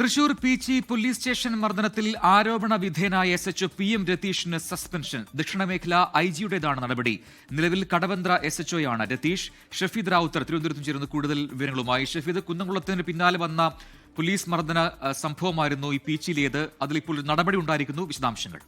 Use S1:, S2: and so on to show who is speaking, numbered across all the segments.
S1: Thrissur Peechi police station മർദ്ദനത്തിൽ ആരോപണ വിധേയനായ S H O P M രതീഷിന് suspension. ദക്ഷിണമേഖല ഐ ജിയുടേതാണ് നടപടി. നിലവിൽ കടവന്ത്ര എസ് ഒയാണ് രതീഷ്. ഷഫീദ് റാവുത്തർ തിരുവനന്തപുരത്തും ചേർന്ന് കൂടുതൽ വിവരങ്ങളുമായി. ഷഫീദ് കുന്നംകുളത്തിന് പിന്നാലെ വന്ന പോലീസ് മർദ്ദന സംഭവമായിരുന്നു ഈ പീച്ചിയിലേത് അതിലിപ്പോൾ നടപടി ഉണ്ടായിരിക്കുന്നു. വിശദാംശങ്ങൾ.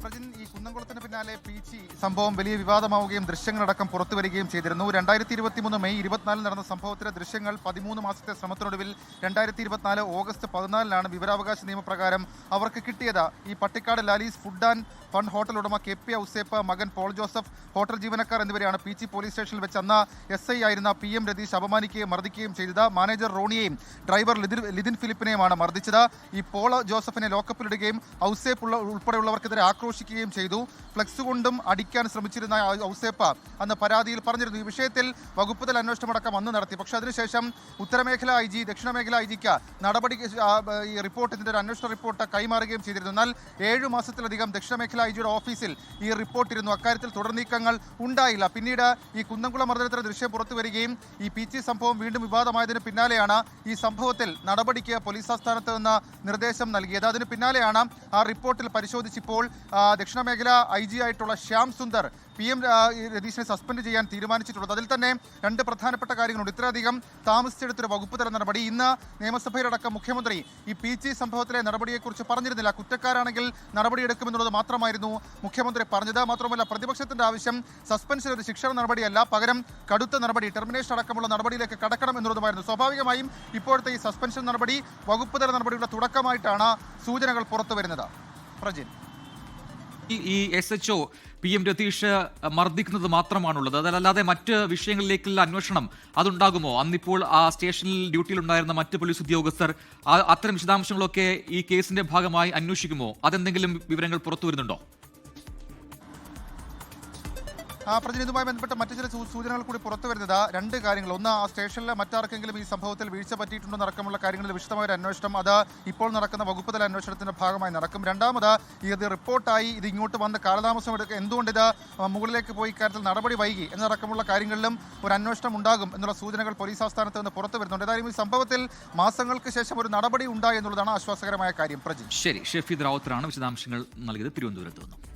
S2: പ്രജിൻ ഈ കുന്നംകുളത്തിന് പിന്നാലെ പീച്ചി സംഭവം വലിയ വിവാദമാവുകയും ദൃശ്യങ്ങളടക്കം പുറത്തു വരികയും ചെയ്തിരുന്നു. രണ്ടായിരത്തി ഇരുപത്തി മൂന്ന് മെയ് ഇരുപത്തിനാലിൽ നടന്ന സംഭവത്തിലെ ദൃശ്യങ്ങൾ പതിമൂന്ന് മാസത്തെ ശ്രമത്തിനൊടുവിൽ രണ്ടായിരത്തി ഇരുപത്തിനാല് ഓഗസ്റ്റ് പതിനാലിനാണ് വിവരാവകാശ നിയമപ്രകാരം അവർക്ക് കിട്ടിയത്. ഈ Pattikkad Lalees food and fund hotel ഉടമ കെ പി ഔസേപ്പ് മകൻ പോൾ ജോസഫ് ഹോട്ടൽ ജീവനക്കാർ എന്നിവരെയാണ് പീച്ചി പോലീസ് സ്റ്റേഷനിൽ വെച്ച് അന്ന് എസ് ഐ ആയിരുന്ന പി എം രതീഷ് അപമാനിക്കുകയും മർദ്ദിക്കുകയും ചെയ്തത്. മാനേജർ റോണിയെയും ഡ്രൈവർ ലിതിൻ ഫിലിപ്പിനെയുമാണ് മർദ്ദിച്ചത്. ഈ പോൾ ജോസഫിനെ ലോക്കപ്പിലിടുകയും ഔസേപ്പ് ഉൾപ്പെടെയുള്ളവർക്കെതിരെ ആക്രോശിക്കുകയും ചെയ്തു. ഫ്ലെക്സ് കൊണ്ടും അടിക്കാൻ ശ്രമിച്ചിരുന്ന ഔസേപ്പ അന്ന് പരാതിയിൽ പറഞ്ഞിരുന്നു. ഈ വിഷയത്തിൽ വകുപ്പ് തല അന്വേഷണമടക്കം അന്ന് നടത്തി. പക്ഷേ അതിനുശേഷം ഉത്തരമേഖല ഐ ജി ദക്ഷിണമേഖല ഐ ജിക്ക് നടപടി ഈ റിപ്പോർട്ട് ഇതിന്റെ ഒരു അന്വേഷണ റിപ്പോർട്ട് കൈമാറുകയും ചെയ്തിരുന്നു. എന്നാൽ ഏഴു മാസത്തിലധികം ദക്ഷിണമേഖല ഐ ജിയുടെ ഓഫീസിൽ ഈ റിപ്പോർട്ടിരുന്നു. അക്കാര്യത്തിൽ തുടർ നീക്കങ്ങൾ ഉണ്ടായില്ല. പിന്നീട് ഈ കുന്നംകുളം മർദ്ദനത്തിന് ദൃശ്യം പുറത്തു വരികയും ഈ പി ചി സംഭവം വീണ്ടും വിവാദമായതിന് പിന്നാലെയാണ് ഈ സംഭവത്തിൽ നടപടിക്ക് പോലീസ് ആസ്ഥാനത്ത് നിന്ന് നിർദ്ദേശം നൽകിയത്. അതിന് പിന്നാലെയാണ് ആ റിപ്പോർട്ടിൽ പരിശോധിച്ചിപ്പോൾ ആ, ദക്ഷിണമേഖല ഐ ജി ആയിട്ടുള്ള ശ്യാം സുന്ദർ പി എം രതീഷിനെ സസ്പെൻഡ് ചെയ്യാൻ തീരുമാനിച്ചിട്ടുള്ളത്. അതിൽ തന്നെ രണ്ട് പ്രധാനപ്പെട്ട കാര്യങ്ങളുണ്ട്. ഇത്രയധികം താമസിച്ചെടുത്തൊരു വകുപ്പ് തല നടപടി. ഇന്ന് നിയമസഭയിലടക്കം മുഖ്യമന്ത്രി ഈ പി ജി സംഭവത്തിലെ നടപടിയെക്കുറിച്ച് പറഞ്ഞിരുന്നില്ല. കുറ്റക്കാരാണെങ്കിൽ നടപടിയെടുക്കുമെന്നുള്ളത് മാത്രമായിരുന്നു മുഖ്യമന്ത്രി പറഞ്ഞത്. മാത്രമല്ല പ്രതിപക്ഷത്തിന്റെ ആവശ്യം സസ്പെൻഷൻ ഒരു ശിക്ഷണ നടപടിയല്ല. പകരം കടുത്ത നടപടി ടെർമിനേഷൻ അടക്കമുള്ള നടപടിയിലേക്ക് കടക്കണം എന്നുള്ളതുമായിരുന്നു. സ്വാഭാവികമായും ഇപ്പോഴത്തെ ഈ സസ്പെൻഷൻ നടപടി വകുപ്പ് തല നടപടിയുടെ തുടക്കമായിട്ടാണ് സൂചനകൾ പുറത്തു വരുന്നത് പ്രജിൻ.
S1: ഈ- S H O P M Ratheesh മർദ്ദിക്കുന്നത് മാത്രമാണുള്ളത്. അതല്ലാതെ മറ്റ് വിഷയങ്ങളിലേക്കുള്ള അന്വേഷണം അതുണ്ടാകുമോ? അന്നിപ്പോൾ ആ സ്റ്റേഷനിൽ ഡ്യൂട്ടിയിലുണ്ടായിരുന്ന മറ്റ് പോലീസ് ഉദ്യോഗസ്ഥർ അത്തരം വിശദാംശങ്ങളൊക്കെ ഈ കേസിന്റെ ഭാഗമായി അന്വേഷിക്കുമോ? അതെന്തെങ്കിലും വിവരങ്ങൾ പുറത്തു വരുന്നുണ്ടോ?
S2: ആ പ്രതിനിധിയുമായി ബന്ധപ്പെട്ട മറ്റു ചില സൂചനകൾ കൂടി പുറത്തു വരുന്നത്. രണ്ട് കാര്യങ്ങൾ. ഒന്ന് ആ സ്റ്റേഷനിലെ മറ്റാർക്കെങ്കിലും ഈ സംഭവത്തിൽ വീഴ്ച പറ്റിയിട്ടുണ്ടോ അടക്കമുള്ള കാര്യങ്ങളിൽ വിശദമായ ഒരു അന്വേഷണം അത് ഇപ്പോൾ നടക്കുന്ന വകുപ്പ് തല അന്വേഷണത്തിന്റെ ഭാഗമായി നടക്കും. രണ്ടാമത് ഇത് റിപ്പോർട്ടായി ഇത് ഇങ്ങോട്ട് വന്ന കാലതാമസം എടുക്കുക എന്തുകൊണ്ട് ഇത് മുകളിലേക്ക് പോയി ഇക്കാര്യത്തിൽ നടപടി വൈകി എന്നടക്കമുള്ള കാര്യങ്ങളിലും ഒരു അന്വേഷണം ഉണ്ടാകും എന്നുള്ള സൂചനകൾ പോലീസ് ആസ്ഥാനത്ത് നിന്ന് പുറത്തു വരുന്നുണ്ട്. ഏതായാലും ഈ സംഭവത്തിൽ മാസങ്ങൾക്ക് ശേഷം ഒരു നടപടി ഉണ്ടായി എന്നുള്ളതാണ് ആശ്വാസകരമായ കാര്യം. പ്രജി
S1: ശരി ഷെഫീദ് റാവത്തറാണ് വിശദാംശങ്ങൾ നൽകിയത്. തിരുവനന്തപുരത്ത് നിന്നും.